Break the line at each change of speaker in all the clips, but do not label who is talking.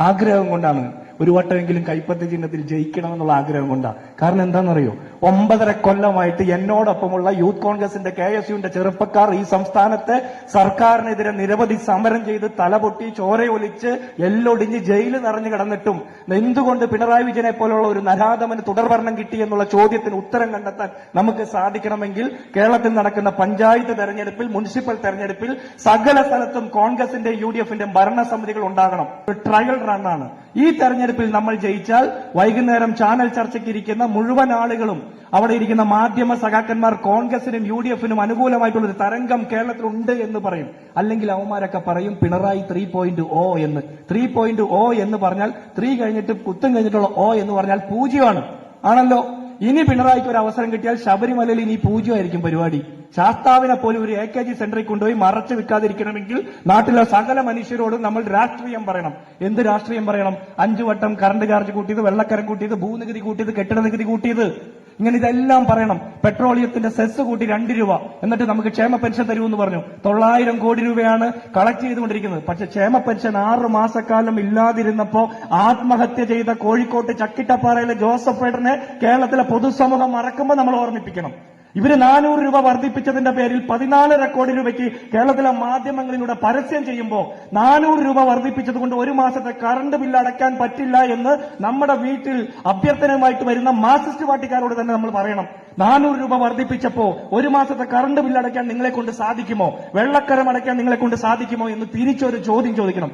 ആഗ്രഹം കൊണ്ടാണ് ഒരു വട്ടമെങ്കിലും കൈപ്പത്തി ചിഹ്നത്തിൽ ജയിക്കണമെന്നുള്ള ആഗ്രഹം കൊണ്ടാണ് കാരണം എന്താണെന്നറിയോ? ഒമ്പതര കൊല്ലമായിട്ട് എന്നോടൊപ്പമുള്ള യൂത്ത് കോൺഗ്രസിന്റെ കെ എസ് യുവിന്റെ ചെറുപ്പക്കാർ ഈ സംസ്ഥാനത്തെ സർക്കാരിനെതിരെ നിരവധി സമരം ചെയ്ത് തലപൊട്ടി ചോരയൊലിച്ച് എല്ലൊടിഞ്ഞ് ജയിലിൽ നിറഞ്ഞു കിടന്നിട്ടും എന്തുകൊണ്ട് പിണറായി വിജയനെ പോലുള്ള ഒരു നരാധമന് തുടർഭരണം കിട്ടി എന്നുള്ള ചോദ്യത്തിന് ഉത്തരം കണ്ടെത്താൻ നമുക്ക് സാധിക്കണമെങ്കിൽ കേരളത്തിൽ നടക്കുന്ന പഞ്ചായത്ത് തെരഞ്ഞെടുപ്പിൽ മുനിസിപ്പൽ തെരഞ്ഞെടുപ്പിൽ സകല സ്ഥലത്തും കോൺഗ്രസിന്റെ യു ഡി എഫിന്റെ ഭരണസമിതികൾ ഉണ്ടാകണം. ഒരു ട്രയൽ റണ്ണാണ്. ഈ തെരഞ്ഞെടുപ്പിൽ നമ്മൾ ജയിച്ചാൽ വൈകുന്നേരം ചാനൽ ചർച്ചയ്ക്ക് ഇരിക്കുന്ന മുഴുവൻ ആളുകളും അവിടെ ഇരിക്കുന്ന മാധ്യമ സഖാക്കന്മാർ കോൺഗ്രസിനും യു ഡി എഫിനും അനുകൂലമായിട്ടുള്ള ഒരു തരംഗം കേരളത്തിലുണ്ട് എന്ന് പറയും. അല്ലെങ്കിൽ അവന്മാരൊക്കെ പറയും പിണറായി ത്രീ പോയിന്റ് ഓ എന്ന്. ത്രീ പോയിന്റ് ഓ എന്ന് പറഞ്ഞാൽ ത്രീ കഴിഞ്ഞിട്ട് കുത്തും കഴിഞ്ഞിട്ടുള്ള ഓ എന്ന് പറഞ്ഞാൽ പൂജ്യമാണ്. ആണല്ലോ? ഇനി പിണറായിക്ക് ഒരു അവസരം കിട്ടിയാൽ ശബരിമലയിൽ ഇനി പൂജ്യമായിരിക്കും പരിപാടി. ശാസ്താവിനെ പോലും ഒരു എ കെ ജി സെന്ററിൽ കൊണ്ടുപോയി മറച്ചു വിൽക്കാതിരിക്കണമെങ്കിൽ നാട്ടിലെ സകല മനുഷ്യരോടും നമ്മൾ രാഷ്ട്രീയം പറയണം. എന്ത് രാഷ്ട്രീയം പറയണം? അഞ്ചു വട്ടം കറണ്ട് ചാർജ് കൂട്ടിയത് വെള്ളക്കരം കൂട്ടിയത് ഭൂനികുതി കൂട്ടിയത് കെട്ടിട നികുതി കൂട്ടിയത്. ഇങ്ങനെ ഇതെല്ലാം പറയണം. പെട്രോളിയത്തിന്റെ സെസ് കൂട്ടി രണ്ട് രൂപ. എന്നിട്ട് നമുക്ക് ക്ഷേമ പെൻഷൻ തരുമെന്ന് പറഞ്ഞു. തൊള്ളായിരം കോടി രൂപയാണ് കളക്ട് ചെയ്തുകൊണ്ടിരിക്കുന്നത്. പക്ഷെ ക്ഷേമ പെൻഷൻ ആറ് മാസക്കാലം ഇല്ലാതിരുന്നപ്പോ ആത്മഹത്യ ചെയ്ത കോഴിക്കോട്ട് ചക്കിട്ടപ്പാറയിലെ ജോസഫ് ഏട്ടനെ കേരളത്തിലെ പൊതുസമൂഹം മറക്കുമ്പോൾ നമ്മൾ ഓർമ്മിപ്പിക്കണം. ഇവർ നാനൂറ് രൂപ വർദ്ധിപ്പിച്ചതിന്റെ പേരിൽ പതിനാലര കോടി രൂപയ്ക്ക് കേരളത്തിലെ മാധ്യമങ്ങളിലൂടെ പരസ്യം ചെയ്യുമ്പോൾ നാനൂറ് രൂപ വർദ്ധിപ്പിച്ചത് കൊണ്ട് ഒരു മാസത്തെ കറണ്ട് ബില്ല് അടയ്ക്കാൻ പറ്റില്ല എന്ന് നമ്മുടെ വീട്ടിൽ അഭ്യർത്ഥനയുമായിട്ട് വരുന്ന മാർക്സിസ്റ്റ് പാർട്ടിക്കാരോട് തന്നെ നമ്മൾ പറയണം. നാനൂറ് രൂപ വർദ്ധിപ്പിച്ചപ്പോ ഒരു മാസത്തെ കറണ്ട് ബില്ല് അടയ്ക്കാൻ നിങ്ങളെ കൊണ്ട് സാധിക്കുമോ? വെള്ളക്കരം അടയ്ക്കാൻ നിങ്ങളെ കൊണ്ട് സാധിക്കുമോ എന്ന് തിരിച്ചൊരു ചോദ്യം ചോദിക്കണം.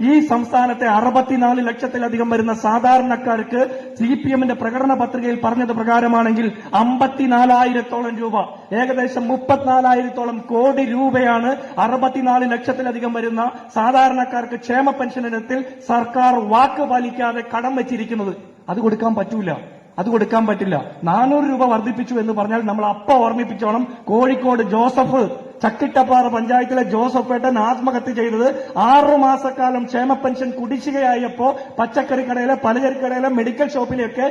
ഈ സംസ്ഥാനത്തെ അറുപത്തിനാല് ലക്ഷത്തിലധികം വരുന്ന സാധാരണക്കാർക്ക് സി പി എമ്മിന്റെ പ്രകടന പത്രികയിൽ പറഞ്ഞത് പ്രകാരമാണെങ്കിൽ അമ്പത്തിനാലായിരത്തോളം രൂപ ഏകദേശം മുപ്പത്തിനാലായിരത്തോളം കോടി രൂപയാണ് അറുപത്തിനാല് ലക്ഷത്തിലധികം വരുന്ന സാധാരണക്കാർക്ക് ക്ഷേമ പെൻഷൻ ഇനത്തിൽ സർക്കാർ വാക്ക് പാലിക്കാതെ കടം വെച്ചിരിക്കുന്നത്. അത് കൊടുക്കാൻ പറ്റൂല. അത് കൊടുക്കാൻ പറ്റില്ല. നാനൂറ് രൂപ വർദ്ധിപ്പിച്ചു എന്ന് പറഞ്ഞാൽ നമ്മൾ അപ്പ ഓർമ്മിപ്പിച്ചോണം. കോഴിക്കോട് ജോസഫ് ചക്കിട്ടപ്പാറ പഞ്ചായത്തിലെ ജോസഫ് ഏട്ടൻ ആത്മഹത്യ ചെയ്തത് ആറു മാസക്കാലം ക്ഷേമ പെൻഷൻ കുടിശ്ശികയായപ്പോ പച്ചക്കറി കടയിലെ പലചരക്ക് കടയിലെ മെഡിക്കൽ ഷോപ്പിലെയൊക്കെ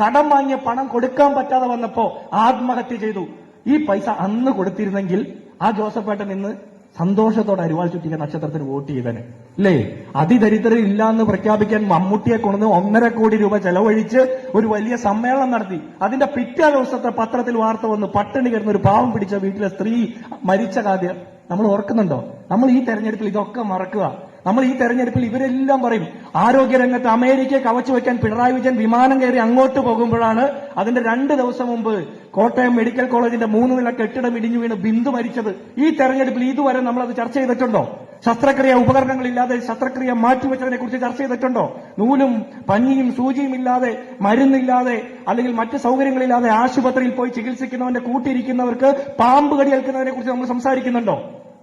കടം വാങ്ങിയ പണം കൊടുക്കാൻ പറ്റാതെ വന്നപ്പോ ആത്മഹത്യ ചെയ്തു. ഈ പൈസ അന്ന് കൊടുത്തിരുന്നെങ്കിൽ ആ ജോസഫ് ഏട്ടൻ ഇന്ന് സന്തോഷത്തോടെ അരിവാൾ ചുറ്റിക നക്ഷത്രത്തിന് വോട്ട് ചെയ്തന്. അല്ലേ അതിദരിദ്രർ ഇല്ല എന്ന് പ്രഖ്യാപിക്കാൻ മമ്മൂട്ടിയെ കൊണ്ടുവന്ന് ഒന്നര കോടി രൂപ ചെലവഴിച്ച് ഒരു വലിയ സമ്മേളനം നടത്തി. അതിന്റെ പിറ്റേ ദിവസത്തെ പത്രത്തിൽ വാർത്ത വന്നു പട്ടിണി കിടന്ന ഒരു പാവം പിടിച്ച വീട്ടിലെ സ്ത്രീ മരിച്ച കാര്യം നമ്മൾ ഓർക്കുന്നുണ്ടോ? നമ്മൾ ഈ തെരഞ്ഞെടുപ്പിൽ ഇതൊക്കെ മറക്കുക. നമ്മൾ ഈ തെരഞ്ഞെടുപ്പിൽ ഇവരെല്ലാം പറയും ആരോഗ്യരംഗത്ത് അമേരിക്കയെ കവച്ചു വെക്കാൻ പിണറായി വിജയൻ വിമാനം കയറി അങ്ങോട്ട് പോകുമ്പോഴാണ് അതിന്റെ രണ്ട് ദിവസം മുമ്പ് കോട്ടയം മെഡിക്കൽ കോളേജിന്റെ മൂന്ന് നില കെട്ടിടം ഇടിഞ്ഞു വീണ് ബിന്ദു മരിച്ചത്. ഈ തെരഞ്ഞെടുപ്പിൽ ഇതുവരെ നമ്മൾ അത് ചർച്ച ചെയ്തിട്ടുണ്ടോ? ശസ്ത്രക്രിയ ഉപകരണങ്ങളില്ലാതെ ശസ്ത്രക്രിയ മാറ്റിവെച്ചതിനെ കുറിച്ച് ചർച്ച ചെയ്തിട്ടുണ്ടോ? നൂലും പഞ്ഞിയും സൂചിയും ഇല്ലാതെ മരുന്നില്ലാതെ അല്ലെങ്കിൽ മറ്റ് സൗകര്യങ്ങളില്ലാതെ ആശുപത്രിയിൽ പോയി ചികിത്സിക്കുന്നവന്റെ കൂട്ടിയിരിക്കുന്നവർക്ക് പാമ്പ് കടിയേൽക്കുന്നതിനെ കുറിച്ച് നമ്മൾ സംസാരിക്കുന്നുണ്ടോ?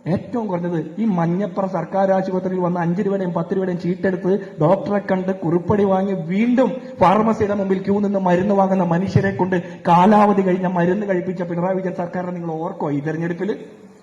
ഏറ്റവും കുറഞ്ഞത് ഈ മഞ്ഞപ്പുറ സർക്കാർ ആശുപത്രിയിൽ വന്ന് അഞ്ച് രൂപയുടെയും പത്ത് രൂപയുടെയും ചീട്ടെടുത്ത് ഡോക്ടറെ കണ്ട് കുറിപ്പടി വാങ്ങി വീണ്ടും ഫാർമസിയുടെ മുമ്പിൽ ക്യൂ നിന്ന് മരുന്ന് വാങ്ങുന്ന മനുഷ്യരെ കൊണ്ട് കാലാവധി കഴിഞ്ഞ മരുന്ന് കഴിപ്പിച്ച പിണറായി വിജയൻ സർക്കാരിനെ നിങ്ങൾ ഓർക്കോ ഈ തെരഞ്ഞെടുപ്പിൽ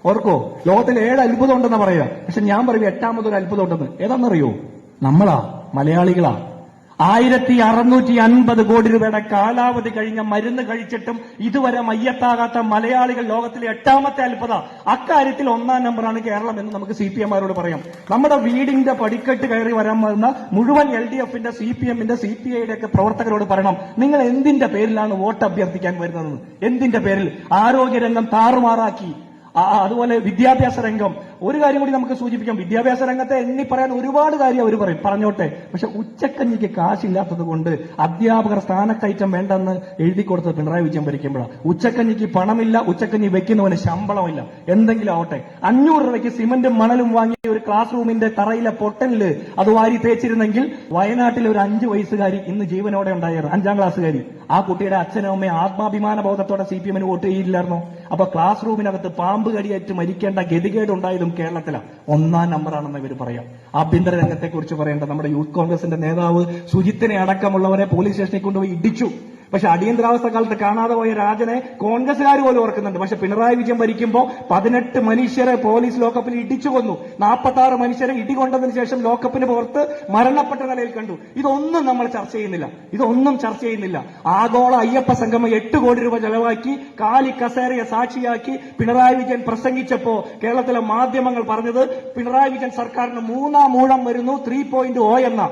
ഓർക്കോ? ലോകത്തിൽ ഏഴ് അത്ഭുതം ഉണ്ടെന്ന് പറയുക. പക്ഷെ ഞാൻ പറയും എട്ടാമതൊരു അത്ഭുതം ഉണ്ടെന്ന് ഏതാണെന്നറിയോ? നമ്മളാ മലയാളികളാ. ആയിരത്തി അറുന്നൂറ്റി അൻപത് കോടി രൂപയുടെ കാലാവധി കഴിഞ്ഞ മരുന്ന് കഴിച്ചിട്ടും ഇതുവരെ മയ്യത്താകാത്ത മലയാളികൾ ലോകത്തിലെ എട്ടാമത്തെ അത്ഭുത. അക്കാര്യത്തിൽ ഒന്നാം നമ്പറാണ് കേരളം എന്ന് നമുക്ക് സി പി പറയാം. നമ്മുടെ വീടിന്റെ പടിക്കെട്ട് കയറി വരാൻ വരുന്ന മുഴുവൻ എൽ ഡി എഫിന്റെ സി പി എമ്മിന്റെ സി പി ഐയുടെ ഒക്കെ പ്രവർത്തകരോട് പറയണം. നിങ്ങൾ എന്തിന്റെ പേരിലാണ് വോട്ട് അഭ്യർത്ഥിക്കാൻ വരുന്നത്? എന്തിന്റെ പേരിൽ? ആരോഗ്യരംഗം താറുമാറാക്കി. അതുപോലെ വിദ്യാഭ്യാസ രംഗം. ഒരു കാര്യം കൂടി നമുക്ക് സൂചിപ്പിക്കാം. വിദ്യാഭ്യാസ രംഗത്തെ എണ്ണി പറയാൻ ഒരുപാട് കാര്യം അവർ പറയും. പറഞ്ഞോട്ടെ. പക്ഷെ ഉച്ചക്കഞ്ഞിക്ക് കാശില്ലാത്തത് കൊണ്ട് അധ്യാപകർ സ്ഥാനക്കയറ്റം വേണ്ടെന്ന് എഴുതി കൊടുത്തത് പിണറായി വിജയൻ ഭരിക്കുമ്പോഴാണ് ഉച്ചക്കഞ്ഞിക്ക് പണമില്ല ഉച്ചക്കഞ്ഞി വെക്കുന്നവന് ശമ്പളമില്ല. എന്തെങ്കിലും ആവട്ടെ. അഞ്ഞൂറ് രൂപയ്ക്ക് സിമന്റും മണലും വാങ്ങി ഒരു ക്ലാസ് റൂമിന്റെ തറയിലെ പൊട്ടലിൽ അത് വാരി തേച്ചിരുന്നെങ്കിൽ വയനാട്ടിലെ ഒരു അഞ്ചു വയസ്സുകാരി ഇന്ന് ജീവനോടെ ഉണ്ടായിരുന്നു. അഞ്ചാം ക്ലാസ്സുകാരി. ആ കുട്ടിയുടെ അച്ഛനും അമ്മയും ആത്മാഭിമാന ബോധത്തോടെ സി പി എമ്മിന് വോട്ട് ചെയ്യില്ലായിരുന്നു അപ്പൊ ക്ലാസ് റൂമിനകത്ത് പാമ്പ് കടിയേറ്റ് മരിക്കേണ്ട ഗതികേട് ഉണ്ടായതും കേരളത്തിലാണ് ഒന്നാം നമ്പറാണെന്ന് ഇവർ പറയാം. ആഭ്യന്തര രംഗത്തെ കുറിച്ച് പറയേണ്ട നമ്മുടെ യൂത്ത് കോൺഗ്രസിന്റെ നേതാവ് സുജിത്തിനെ അടക്കമുള്ളവരെ പോലീസ് സ്റ്റേഷനിൽ കൊണ്ടുപോയി ഇടിച്ചു. പക്ഷെ അടിയന്തരാവസ്ഥ കാലത്ത് കാണാതെ പോയ രാജനെ കോൺഗ്രസുകാർ പോലും ഓർക്കുന്നുണ്ട്. പക്ഷെ പിണറായി വിജയൻ ഭരിക്കുമ്പോൾ പതിനെട്ട് മനുഷ്യരെ പോലീസ് ലോക്കപ്പിൽ ഇടിച്ചു കൊന്നു. നാൽപ്പത്തി ആറ് മനുഷ്യരെ ഇടികൊണ്ടതിന് ശേഷം ലോക്കപ്പിന് പുറത്ത് മരണപ്പെട്ട നിലയിൽ കണ്ടു. ഇതൊന്നും നമ്മൾ ചർച്ച ചെയ്യുന്നില്ല. ഇതൊന്നും ചർച്ച ചെയ്യുന്നില്ല. ആഗോള അയ്യപ്പ സംഗമം എട്ട് കോടി രൂപ ചെലവാക്കി കാലി കസേരയെ സാക്ഷിയാക്കി പിണറായി വിജയൻ പ്രസംഗിച്ചപ്പോ കേരളത്തിലെ മാധ്യമങ്ങൾ പറഞ്ഞത് പിണറായി വിജയൻ സർക്കാരിന് മൂന്നാം മൂഴം വരുന്നു ത്രീ പോയിന്റ് ഓ എന്ന.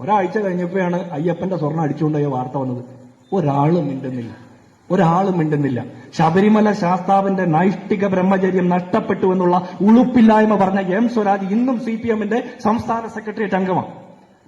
ഒരാഴ്ച കഴിഞ്ഞപ്പോഴാണ് അയ്യപ്പന്റെ സ്വർണം അടിച്ചുകൊണ്ടുപോയ വാർത്ത വന്നത്. ഒരാളും മിണ്ടുന്നില്ല. ഒരാളും മിണ്ടുന്നില്ല. ശബരിമല ശാസ്താവിന്റെ നൈഷ്ഠിക ബ്രഹ്മചര്യം നഷ്ടപ്പെട്ടു എന്നുള്ള ഉളുപ്പില്ലായ്മ പറഞ്ഞ എം സ്വരാജ് ഇന്നും സി പി എമ്മിന്റെ സംസ്ഥാന സെക്രട്ടേറിയറ്റ് അംഗമാണ്.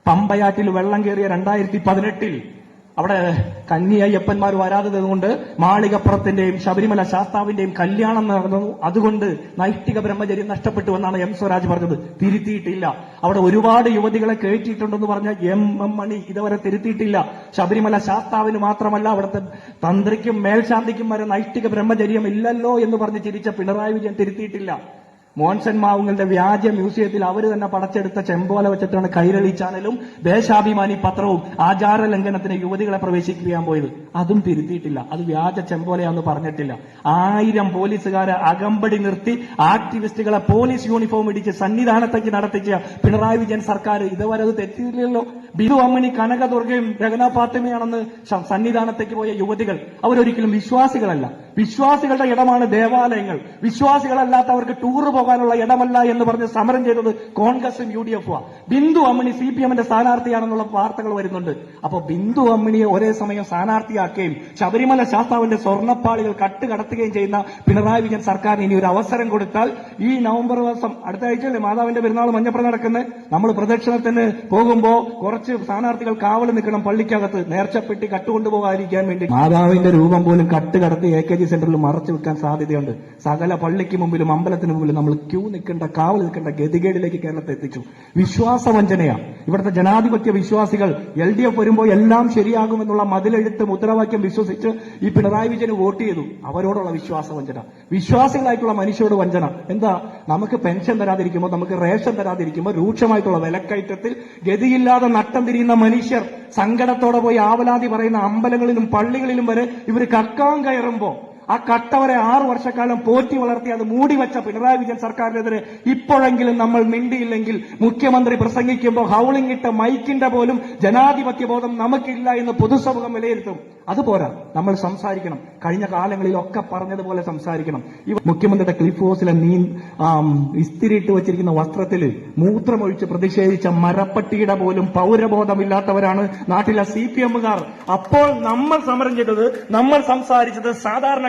പമ്പയാറ്റിൽ വെള്ളം കയറിയ രണ്ടായിരത്തി പതിനെട്ടിൽ അവിടെ കന്നി അയ്യപ്പന്മാർ വരാത്തതുകൊണ്ട് മാളികപ്പുറത്തിന്റെയും ശബരിമല ശാസ്താവിന്റെയും കല്യാണം നടന്നു. അതുകൊണ്ട് നൈഷ്ഠിക ബ്രഹ്മചര്യം നഷ്ടപ്പെട്ടു എന്നാണ് എം സ്വരാജ് പറഞ്ഞത്. തിരുത്തിയിട്ടില്ല. അവിടെ ഒരുപാട് യുവതികളെ കയറ്റിയിട്ടുണ്ടെന്ന് പറഞ്ഞ എം എം മണി ഇതുവരെ തിരുത്തിയിട്ടില്ല. ശബരിമല ശാസ്താവിന് മാത്രമല്ല അവിടുത്തെ തന്ത്രിക്കും മേൽശാന്തിക്കും വരെ നൈഷ്ഠിക ബ്രഹ്മചര്യം ഇല്ലല്ലോ എന്ന് പറഞ്ഞ് ചിരിച്ച പിണറായി വിജയൻ തിരുത്തിയിട്ടില്ല. മോൻസൻ മാവുങ്ങളുടെ വ്യാജ മ്യൂസിയത്തിൽ അവർ തന്നെ പടച്ചെടുത്ത ചെമ്പോല വെച്ചിട്ടാണ് കൈരളി ചാനലും ദേശാഭിമാനി പത്രവും ആചാര ലംഘനത്തിന് യുവതികളെ പ്രവേശിപ്പിക്കാൻ പോയത്. അതും തിരുത്തിയിട്ടില്ല. അത് വ്യാജ ചെമ്പോലയാന്ന് പറഞ്ഞിട്ടില്ല. ആയിരം പോലീസുകാരെ അകമ്പടി നിർത്തി ആക്ടിവിസ്റ്റുകളെ പോലീസ് യൂണിഫോം ഇടിച്ച് സന്നിധാനത്തേക്ക് നടത്തിച്ച പിണറായി വിജയൻ സർക്കാർ ഇതുവരെ അത് തെറ്റിയില്ലല്ലോ ബിന്ദു അമ്മണി കനകദുർഗയും രഗന ഫാത്തിമയാണെന്ന് സന്നിധാനത്തേക്ക് പോയ യുവതികൾ അവരൊരിക്കലും വിശ്വാസികളല്ല. വിശ്വാസികളുടെ ഇടമാണ് ദേവാലയങ്ങൾ. വിശ്വാസികളല്ലാത്തവർക്ക് ടൂർ പോകാനുള്ള ഇടമല്ല എന്ന് പറഞ്ഞ് സമരം ചെയ്തത് കോൺഗ്രസും യു ഡി എഫും ബിന്ദു അമ്മിണി സി പി എമ്മിന്റെ സ്ഥാനാർത്ഥിയാണെന്നുള്ള വാർത്തകൾ വരുന്നുണ്ട്. അപ്പൊ ബിന്ദു അമ്മിണിയെ ഒരേ സമയം സ്ഥാനാർത്ഥിയാക്കുകയും ശബരിമല ശാസ്താവിന്റെ സ്വർണപ്പാളികൾ കട്ടുകടത്തുകയും ചെയ്യുന്ന പിണറായി വിജയൻ സർക്കാരിന് ഇനി ഒരു അവസരം കൊടുത്താൽ ഈ നവംബർ മാസം അടുത്ത ആഴ്ചയല്ലേ മാതാവിന്റെ പെരുന്നാൾ മഞ്ഞപ്പുറം നടക്കുന്നത് നമ്മൾ പ്രദക്ഷിണത്തിന് പോകുമ്പോൾ കുറച്ച് സ്ഥാനാർത്ഥികൾ കാവൽ നിൽക്കണം പള്ളിക്കകത്ത് നേർച്ചപ്പെട്ടി കട്ടുകൊണ്ടുപോകാതിരിക്കാൻ വേണ്ടി. മാതാവിന്റെ രൂപം പോലും കട്ടുകടത്തി എ കെ ജി സെന്ററിൽ മറച്ചു വെക്കാൻ സാധ്യതയുണ്ട്. സകല പള്ളിക്ക് മുമ്പിലും അമ്പലത്തിന് മുമ്പിലും നമ്മൾ ക്യൂ നിൽക്കേണ്ട കാവൽ നിൽക്കേണ്ട ഗതികേടിലേക്ക് കേരളത്തെ എത്തിച്ചു. വിശ്വാസവഞ്ചനയാണ് ഇവിടുത്തെ ജനാധിപത്യ വിശ്വാസികൾ എൽ ഡി എഫ് വരുമ്പോൾ എല്ലാം ശരിയാകുമെന്നുള്ള മതിലെഴുത്ത് മുദ്രാവാക്യം വിശ്വസിച്ച് ഈ പിണറായി വിജയന് വോട്ട് ചെയ്തു. അവരോടുള്ള വിശ്വാസവഞ്ചന. വിശ്വാസികളായിട്ടുള്ള മനുഷ്യരോട് വഞ്ചന. എന്താ? നമുക്ക് പെൻഷൻ തരാതിരിക്കുമ്പോൾ നമുക്ക് റേഷൻ തരാതിരിക്കുമ്പോൾ രൂക്ഷമായിട്ടുള്ള വിലക്കയറ്റത്തിൽ ഗതിയില്ലാതെ നട്ടം തിരിയുന്ന മനുഷ്യർ സങ്കടത്തോടെ പോയി ആവലാതി പറയുന്ന അമ്പലങ്ങളിലും പള്ളികളിലും വരെ ഇവർ കക്കാൻ കയറുമ്പോ ആ കട്ടവരെ ആറു വർഷക്കാലം പോറ്റി വളർത്തി അത് മൂടി വെച്ച പിണറായി വിജയൻ സർക്കാരിനെതിരെ ഇപ്പോഴെങ്കിലും നമ്മൾ മിണ്ടിയില്ലെങ്കിൽ മുഖ്യമന്ത്രി പ്രസംഗിക്കുമ്പോൾ ഹൗളിംഗ് ഇട്ട മൈക്കിന്റെ പോലും ജനാധിപത്യ ബോധം നമുക്കില്ല എന്ന് പൊതുസമൂഹം വിലയിരുത്തും. അതുപോരാ നമ്മൾ സംസാരിക്കണം. കഴിഞ്ഞ കാലങ്ങളിലൊക്കെ പറഞ്ഞതുപോലെ സംസാരിക്കണം. ഈ മുഖ്യമന്ത്രിയുടെ ക്ലിഫ് ഹൗസിലെ നീ ഇസ്തിരിയിട്ട് വെച്ചിരിക്കുന്ന വസ്ത്രത്തിൽ മൂത്രമൊഴിച്ച് പ്രതിഷേധിച്ച മരപ്പട്ടിയുടെ പോലും പൗരബോധമില്ലാത്തവരാണ് നാട്ടിലെ സി പി എമ്മുകാർ. അപ്പോൾ നമ്മൾ സമരം ചെയ്തത് നമ്മൾ സംസാരിച്ചത്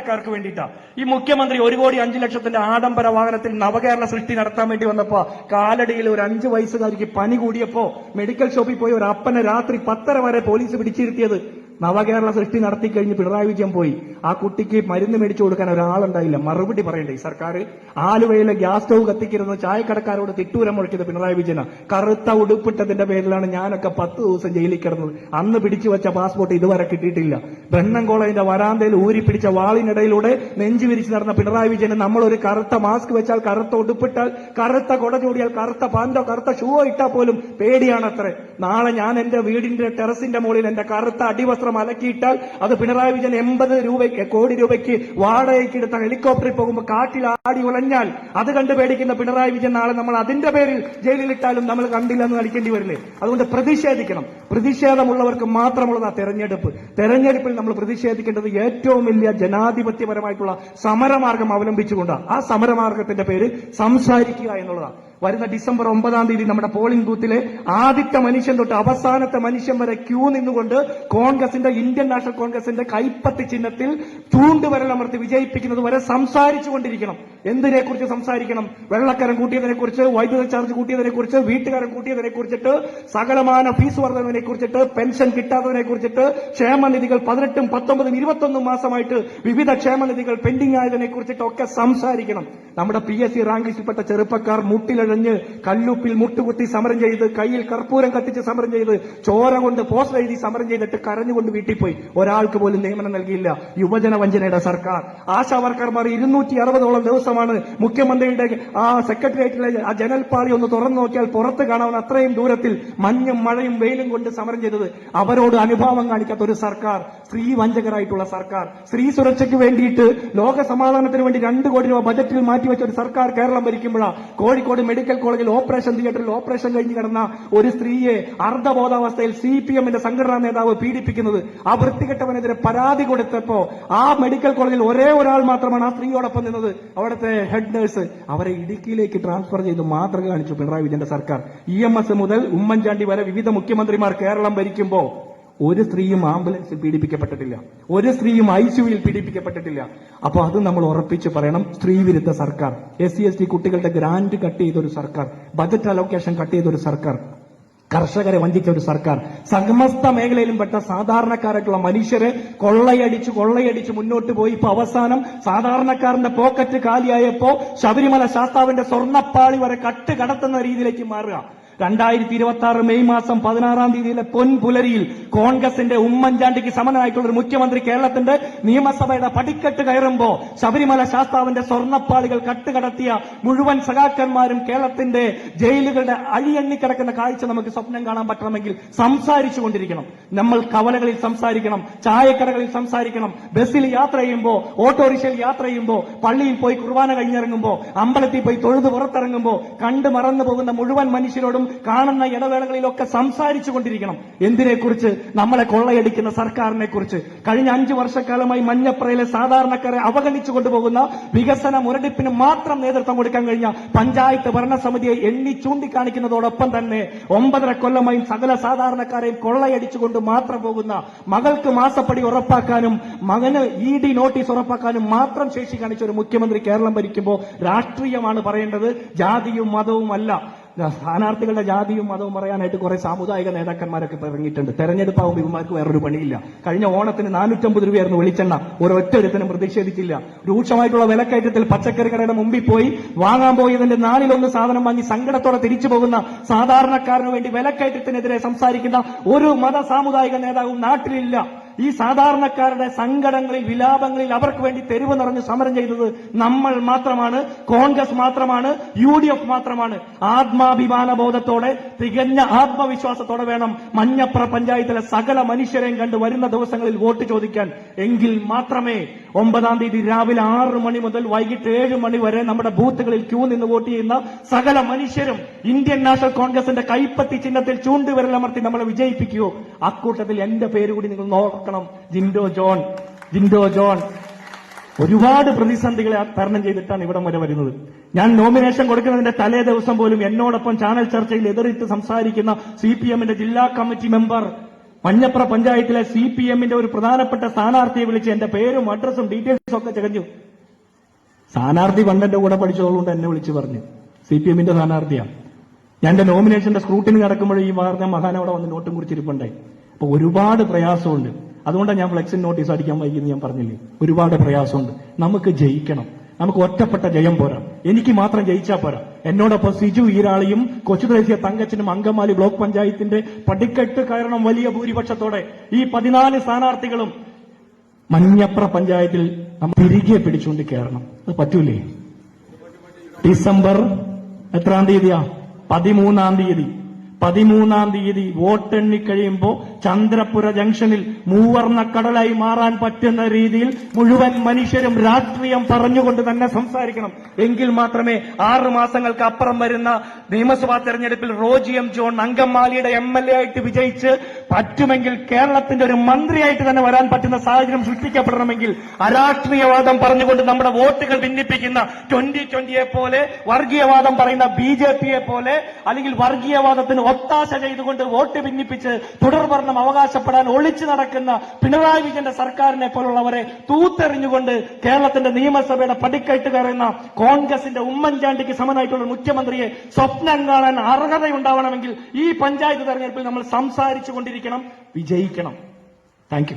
സാധാരണക്കാർക്ക് വേണ്ടിയിട്ടാണ് ഈ മുഖ്യമന്ത്രി ഒരു കോടി അഞ്ചു ലക്ഷത്തിന്റെ ആഡംബര വാഹനത്തിൽ നവകേരള സൃഷ്ടി നടത്താൻ വേണ്ടി വന്നപ്പോ കാലടിയിൽ ഒരു അഞ്ചു വയസ്സുകാരിക്ക് പനി കൂടിയപ്പോ മെഡിക്കൽ ഷോപ്പിൽ പോയി ഒരു അപ്പനെ രാത്രി പത്തര വരെ പോലീസ് പിടിച്ചിരുത്തിയത്. നവകേരള സൃഷ്ടി നടത്തി കഴിഞ്ഞ് പിണറായി വിജയൻ പോയി. ആ കുട്ടിക്ക് മരുന്ന് മേടിച്ചു കൊടുക്കാൻ ഒരാളുണ്ടായില്ല. മറുപടി പറയണ്ടേ? സർക്കാർ ആലുവയിലെ ഗ്യാസ് സ്റ്റൗ കത്തിക്കരുന്ന് ചായക്കടക്കാരോട് തിട്ടൂരം മുഴക്കിയത് പിണറായി വിജയന. കറുത്ത ഉടുപ്പിട്ടതിന്റെ പേരിലാണ് ഞാനൊക്കെ പത്ത് ദിവസം ജയിലിൽ കിടന്നത്. അന്ന് പിടിച്ചു വെച്ച പാസ്പോർട്ട് ഇതുവരെ കിട്ടിയിട്ടില്ല. ബ്രണ്ണൻ കോളേജിന്റെ വരാന്തയിൽ ഊരി പിടിച്ച വാളിനിടയിലൂടെ നെഞ്ചു വിരിച്ച് നടന്ന പിണറായി വിജയന് നമ്മൾ ഒരു കറുത്ത മാസ്ക് വെച്ചാൽ കറുത്ത ഉടുപ്പിട്ടാൽ കറുത്ത കൊട ചൂടിയാൽ കറുത്ത പാന്റോ കറുത്ത ഷൂവോ ഇട്ടാൽ പോലും പേടിയാണ് പേടിയാണത്രേ. നാളെ ഞാൻ എന്റെ വീടിന്റെ ടെറസിന്റെ മുകളിൽ എന്റെ കറുത്ത അടിവസ്ത്രം അലക്കിയിട്ടാൽ അത് പിണറായി വിജയൻ എൺപത് രൂപയ്ക്ക് കോടി രൂപയ്ക്ക് വാടകയ്ക്ക് എടുത്ത ഹെലികോപ്റ്ററിൽ പോകുമ്പോൾ കാറ്റിൽ ആടി ഉളഞ്ഞാൽ അത് കണ്ട് പേടിക്കുന്ന പിണറായി വിജയൻ നാളെ നമ്മൾ അതിന്റെ പേരിൽ ജയിലിലിട്ടാലും നമ്മൾ കണ്ടില്ലെന്ന് നടിക്കേണ്ടി വരില്ലേ? അതുകൊണ്ട് പ്രതിഷേധിക്കണം. പ്രതിഷേധമുള്ളവർക്ക് മാത്രമുള്ളതാ തെരഞ്ഞെടുപ്പ്. തെരഞ്ഞെടുപ്പിൽ നമ്മൾ പ്രതിഷേധിക്കേണ്ടത് ഏറ്റവും വലിയ ജനാധിപത്യപരമായിട്ടുള്ള സമരമാർഗം അവലംബിച്ചുകൊണ്ടാണ് ആ സമരമാർഗത്തിന്റെ പേര് സംസാരിക്കുക എന്നുള്ളതാണ് വരുന്ന ഡിസംബർ ഒമ്പതാം തീയതി നമ്മുടെ പോളിംഗ് ബൂത്തിലെ ആദ്യത്തെ മനുഷ്യൻ തൊട്ട് അവസാനത്തെ മനുഷ്യൻ വരെ ക്യൂ നിന്നുകൊണ്ട് കോൺഗ്രസിന്റെ ഇന്ത്യൻ നാഷണൽ കോൺഗ്രസിന്റെ കൈപ്പത്തി ചിഹ്നത്തിൽ ചൂണ്ടുവരലമർത്തി വിജയിപ്പിക്കുന്നത് വരെ സംസാരിച്ചു കൊണ്ടിരിക്കണം എന്തിനെ കുറിച്ച് സംസാരിക്കണം? വെള്ളക്കരം കൂട്ടിയതിനെ കുറിച്ച് വൈദ്യുത ചാർജ് കൂട്ടിയതിനെ കുറിച്ച് വീട്ടുകാരൻ കൂട്ടിയതിനെ കുറിച്ചിട്ട് സകലമാന ഫീസ് വർധനവിനെ കുറിച്ചിട്ട് പെൻഷൻ കിട്ടാത്തതിനെ കുറിച്ചിട്ട് ക്ഷേമനിധികൾ പതിനെട്ടും പത്തൊമ്പതും ഇരുപത്തൊന്നും മാസമായിട്ട് വിവിധ ക്ഷേമനിധികൾ പെൻഡിംഗ് ആയതിനെ കുറിച്ചിട്ടൊക്കെ സംസാരിക്കണം. നമ്മുടെ പി എസ് സി റാങ്ക് ലിസ്റ്റിൽപ്പെട്ട ചെറുപ്പക്കാർ മുട്ടിലെഴുതി കുഴഞ്ഞ് കല്ലുപ്പിൽ മുട്ടുകുത്തി സമരം ചെയ്ത് കയ്യിൽ കർപ്പൂരം കത്തിച്ച് സമരം ചെയ്ത് ചോര കൊണ്ട് പോസ്റ്റർ എഴുതി സമരം ചെയ്തിട്ട് കരഞ്ഞുകൊണ്ട് വീട്ടിൽ പോയി. ഒരാൾക്ക് പോലും നിയമനം നൽകിയില്ല. യുവജന വഞ്ചനയുടെ സർക്കാർ. ആശാ വർക്കർമാർ ഇരുന്നൂറ്റി അറുപതോളം ദിവസമാണ് മുഖ്യമന്ത്രിയുടെ ആ സെക്രട്ടേറിയറ്റിലെ ആ ജനൽപാളി ഒന്ന് തുറന്നു നോക്കിയാൽ പുറത്ത് കാണാവുന്ന അത്രയും ദൂരത്തിൽ മഞ്ഞും മഴയും വെയിലും കൊണ്ട് സമരം ചെയ്തത് അവരോട് അനുഭാവം കാണിക്കാത്ത ഒരു സർക്കാർ സ്ത്രീ വഞ്ചകരായിട്ടുള്ള സർക്കാർ. സ്ത്രീ സുരക്ഷയ്ക്ക് വേണ്ടിയിട്ട് ലോക സമാധാനത്തിന് വേണ്ടി രണ്ട് കോടി രൂപ ബജറ്റിൽ മാറ്റിവെച്ച ഒരു സർക്കാർ കേരളം ഭരിക്കുമ്പോഴാണ് കോഴിക്കോട് മെഡിക്കൽ കോളേജിൽ ഓപ്പറേഷൻ തിയേറ്ററിൽ ഓപ്പറേഷൻ കഴിഞ്ഞ് കിടന്ന ഒരു സ്ത്രീയെ അർദ്ധബോധാവസ്ഥയിൽ സി പി എമ്മിന്റെ സംഘടനാ നേതാവ് പീഡിപ്പിക്കുന്നത് ആ വൃത്തികെട്ടവനെതിരെ പരാതി കൊടുത്തപ്പോ ആ മെഡിക്കൽ കോളേജിൽ ഒരേ ഒരാൾ മാത്രമാണ് ആ സ്ത്രീയോടൊപ്പം നിന്നത്. അവിടുത്തെ ഹെഡ് നേഴ്സ് അവരെ ഇടുക്കിയിലേക്ക് ട്രാൻസ്ഫർ ചെയ്ത് മാതൃക കാണിച്ചു പിണറായി വിജയന്റെ സർക്കാർ. ഇ മുതൽ ഉമ്മൻചാണ്ടി വരെ വിവിധ മുഖ്യമന്ത്രിമാർ കേരളം ഭരിക്കുമ്പോ ഒരു സ്ത്രീയും ആംബുലൻസിൽ പീഡിപ്പിക്കപ്പെട്ടിട്ടില്ല. ഒരു സ്ത്രീയും ഐ സിയുയിൽ പീഡിപ്പിക്കപ്പെട്ടിട്ടില്ല. അപ്പൊ അത് നമ്മൾ ഉറപ്പിച്ച് പറയണം സ്ത്രീ വിരുദ്ധ സർക്കാർ. എസ് സി എസ് ടി കുട്ടികളുടെ ഗ്രാന്റ് കട്ട് ചെയ്തൊരു സർക്കാർ. ബജറ്റ് അലോക്കേഷൻ കട്ട് ചെയ്തൊരു സർക്കാർ. കർഷകരെ വഞ്ചിച്ച ഒരു സർക്കാർ. സമസ്ത മേഖലയിലും പെട്ട സാധാരണക്കാരായിട്ടുള്ള മനുഷ്യരെ കൊള്ളയടിച്ച് കൊള്ളയടിച്ച് മുന്നോട്ട് പോയി. ഇപ്പൊ അവസാനം സാധാരണക്കാരന്റെ പോക്കറ്റ് കാലിയായപ്പോ ശബരിമല ശാസ്താവിന്റെ സ്വർണപ്പാളി വരെ കട്ട് കടത്തുന്ന രീതിയിലേക്ക് മാറുക. രണ്ടായിരത്തി ഇരുപത്തി ആറ് മെയ് മാസം പതിനാറാം തീയതിയിലെ പൊൻപുലരിയിൽ കോൺഗ്രസിന്റെ ഉമ്മൻചാണ്ടിക്ക് സമനായിട്ടുള്ള ഒരു മുഖ്യമന്ത്രി കേരളത്തിന്റെ നിയമസഭയുടെ പടിക്കെട്ട് കയറുമ്പോ ശബരിമല ശാസ്താവിന്റെ സ്വർണപ്പാളികൾ കട്ടുകടത്തിയ മുഴുവൻ സഖാക്കന്മാരും കേരളത്തിന്റെ ജയിലുകളുടെ അഴിയെണ്ണി കിടക്കുന്ന കാഴ്ച നമുക്ക് സ്വപ്നം കാണാൻ പറ്റണമെങ്കിൽ സംസാരിച്ചു കൊണ്ടിരിക്കണം നമ്മൾ കവലകളിൽ സംസാരിക്കണം ചായക്കടകളിൽ സംസാരിക്കണം ബസ്സിൽ യാത്ര ചെയ്യുമ്പോൾ ഓട്ടോറിക്ഷയിൽ യാത്ര ചെയ്യുമ്പോൾ പള്ളിയിൽ പോയി കുർബാന കഴിഞ്ഞിറങ്ങുമ്പോൾ അമ്പലത്തിൽ പോയി തൊഴുത് പുറത്തിറങ്ങുമ്പോൾ കണ്ടു മറന്നു പോകുന്ന മുഴുവൻ മനുഷ്യരോടും കാണുന്ന ഇടവേളകളിലൊക്കെ സംസാരിച്ചു കൊണ്ടിരിക്കണം. എന്തിനെക്കുറിച്ച്? നമ്മളെ കൊള്ളയടിക്കുന്ന സർക്കാരിനെ കുറിച്ച് കഴിഞ്ഞ അഞ്ചു വർഷക്കാലമായി മഞ്ഞപ്പുറയിലെ സാധാരണക്കാരെ അവഗണിച്ചു കൊണ്ടുപോകുന്ന വികസന മുരടിപ്പിന് മാത്രം നേതൃത്വം കൊടുക്കാൻ കഴിഞ്ഞ പഞ്ചായത്ത് ഭരണസമിതിയെ എണ്ണി ചൂണ്ടിക്കാണിക്കുന്നതോടൊപ്പം തന്നെ ഒമ്പതര കൊല്ലമായി സകല സാധാരണക്കാരെയും കൊള്ളയടിച്ചുകൊണ്ട് മാത്രം പോകുന്ന മകൾക്ക് മാസപ്പടി ഉറപ്പാക്കാനും മകന് ഇ ഡി നോട്ടീസ് ഉറപ്പാക്കാനും മാത്രം ശേഷി കാണിച്ച ഒരു മുഖ്യമന്ത്രി കേരളം ഭരിക്കുമ്പോൾ രാഷ്ട്രീയമാണ് പറയേണ്ടത്. ജാതിയും മതവും അല്ല സ്ഥാനാർത്ഥികളുടെ ജാതിയും മതവും പറയാനായിട്ട് കുറെ സാമുദായിക നേതാക്കന്മാരൊക്കെ ഇപ്പൊ ഇറങ്ങിയിട്ടുണ്ട്. തെരഞ്ഞെടുപ്പാകുമ്പോൾ ഇവന്മാർക്ക് വേറൊരു പണിയില്ല. കഴിഞ്ഞ ഓണത്തിന് നാനൂറ്റമ്പത് രൂപയായിരുന്നു വെളിച്ചെണ്ണ. ഒരൊറ്റൊരുത്തനും പ്രതിഷേധിച്ചില്ല. രൂക്ഷമായിട്ടുള്ള വിലക്കയറ്റത്തിൽ പച്ചക്കറി കടയുടെ മുമ്പിൽ പോയി വാങ്ങാൻ പോയതിന്റെ നാലിലൊന്ന് സാധനം വാങ്ങി സങ്കടത്തോടെ തിരിച്ചു പോകുന്ന സാധാരണക്കാരന് വേണ്ടി വിലക്കയറ്റത്തിനെതിരെ സംസാരിക്കുന്ന ഒരു മത സാമുദായിക നേതാവും നാട്ടിലില്ല. ഈ സാധാരണക്കാരുടെ സങ്കടങ്ങളിൽ വിലാപങ്ങളിൽ അവർക്ക് വേണ്ടി തെരുവ് നിറഞ്ഞ് സമരം ചെയ്തത് നമ്മൾ മാത്രമാണ് കോൺഗ്രസ് മാത്രമാണ് യു ഡി എഫ് മാത്രമാണ്. ആത്മാഭിമാന ബോധത്തോടെ തികഞ്ഞ ആത്മവിശ്വാസത്തോടെ വേണം മഞ്ഞപ്ര പഞ്ചായത്തിലെ സകല മനുഷ്യരെയും കണ്ട് വരുന്ന ദിവസങ്ങളിൽ വോട്ട് ചോദിക്കാൻ. എങ്കിൽ മാത്രമേ ഒമ്പതാം തീയതി രാവിലെ ആറ് മണി മുതൽ വൈകിട്ട് ഏഴ് മണി വരെ നമ്മുടെ ബൂത്തുകളിൽ ക്യൂ നിന്ന് വോട്ട് ചെയ്യുന്ന സകല മനുഷ്യരും ഇന്ത്യൻ നാഷണൽ കോൺഗ്രസിന്റെ കൈപ്പത്തി ചിഹ്നത്തിൽ ചൂണ്ടുവിരലമർത്തി നമ്മളെ വിജയിപ്പിക്കുകയോ അക്കൂട്ടത്തിൽ എന്റെ പേര് കൂടി നിങ്ങൾ നോക്കണം. Jindo John Jindo John. ഒരുപാട് പ്രതിസന്ധികളെ തരണം ചെയ്തിട്ടാണ് ഇവിടം വരെ വരുന്നത്. ഞാൻ നോമിനേഷൻ കൊടുക്കുന്നതിന്റെ തലേ ദിവസം പോലും എന്നോടൊപ്പം ചാനൽ ചർച്ചയിൽ എതിരിട്ട് സംസാരിക്കുന്ന സി പി എമ്മിന്റെ ജില്ലാ കമ്മിറ്റി മെമ്പർ മഞ്ഞപ്ര പഞ്ചായത്തിലെ സി പി എമ്മിന്റെ ഒരു പ്രധാനപ്പെട്ട സ്ഥാനാർത്ഥിയെ വിളിച്ച് എന്റെ പേരും അഡ്രസ്സും ഡീറ്റെയിൽസും ഒക്കെ ചകഞ്ഞു. സ്ഥാനാർത്ഥി പണ്ടെന്റെ കൂടെ പഠിച്ചതുകൊണ്ട് എന്നെ വിളിച്ചു പറഞ്ഞു. സി പി എമ്മിന്റെ സ്ഥാനാർത്ഥിയാണ് ഞാൻ എന്റെ നോമിനേഷന്റെ സ്ക്രൂട്ടിന് നടക്കുമ്പോൾ ഈ വാർത്ത മഹാൻ അവിടെ വന്ന് നോട്ടും കുറിച്ചിരിപ്പുണ്ടായി അപ്പൊ ഒരുപാട് പ്രയാസമുണ്ട്. അതുകൊണ്ടാണ് ഞാൻ ഫ്ലെക്സിൻ നോട്ടീസ് അടിക്കാൻ വൈകിയെന്ന് ഞാൻ പറഞ്ഞില്ലേ? ഒരുപാട് പ്രയാസമുണ്ട്. നമുക്ക് ജയിക്കണം. നമുക്ക് ഒറ്റപ്പെട്ട ജയം പോരാ. എനിക്ക് മാത്രം ജയിച്ചാൽ പോരാ. എന്നോടൊപ്പം സിജു ഈരാളിയും കൊച്ചുദേശീയ തങ്കച്ചനും അങ്കമാലി ബ്ലോക്ക് പഞ്ചായത്തിന്റെ പടിക്കെട്ട് കയറണം വലിയ ഭൂരിപക്ഷത്തോടെ. ഈ പതിനാല് സ്ഥാനാർത്ഥികളും മഞ്ഞപ്ര പഞ്ചായത്തിൽ നമ്മൾ തിരികെ പിടിച്ചുകൊണ്ട് കയറണം അത് പറ്റൂലേ? ഡിസംബർ എത്രാം തീയതിയാ? പതിമൂന്നാം തീയതി. പതിമൂന്നാം തീയതി വോട്ട് എണ്ണിക്കഴിയുമ്പോൾ ചന്ദ്രപുര ജംഗ്ഷനിൽ മൂവർണ കടലായി മാറാൻ പറ്റുന്ന രീതിയിൽ മുഴുവൻ മനുഷ്യരും രാഷ്ട്രീയം പറഞ്ഞുകൊണ്ട് തന്നെ സംസാരിക്കണം. എങ്കിൽ മാത്രമേ ആറു മാസങ്ങൾക്ക് അപ്പുറം വരുന്ന നിയമസഭാ തെരഞ്ഞെടുപ്പിൽ റോജി എം ജോൺ അങ്കമാലിയുടെ എം എൽ എ ആയിട്ട് വിജയിച്ച് പറ്റുമെങ്കിൽ കേരളത്തിന്റെ ഒരു മന്ത്രിയായിട്ട് തന്നെ വരാൻ പറ്റുന്ന സാഹചര്യം സൃഷ്ടിക്കപ്പെടണമെങ്കിൽ അരാഷ്ട്രീയവാദം പറഞ്ഞുകൊണ്ട് നമ്മുടെ വോട്ടുകൾ ഭിന്നിപ്പിക്കുന്ന ട്വന്റി ട്വന്റിയെ പോലെ വർഗീയവാദം പറയുന്ന ബി ജെ പിയെ പോലെ അല്ലെങ്കിൽ വർഗീയവാദത്തിന് ഒത്താശ ചെയ്തുകൊണ്ട് വോട്ട് ഭിന്നിപ്പിച്ച് തുടർഭരണം അവകാശപ്പെടാൻ ഒളിച്ചു നടക്കുന്ന പിണറായി വിജയന്റെ സർക്കാരിനെ പോലുള്ളവരെ തൂത്തെറിഞ്ഞുകൊണ്ട് കേരളത്തിന്റെ നിയമസഭയുടെ പടിക്കയറ്റ് കയറുന്ന കോൺഗ്രസിന്റെ ഉമ്മൻചാണ്ടിക്ക് സമനായിട്ടുള്ള മുഖ്യമന്ത്രിയെ സ്വപ്നം കാണാൻ അർഹതയുണ്ടാവണമെങ്കിൽ ഈ പഞ്ചായത്ത് തെരഞ്ഞെടുപ്പിൽ നമ്മൾ സംസാരിച്ചു കൊണ്ടിരിക്കണം വിജയിക്കണം. താങ്ക്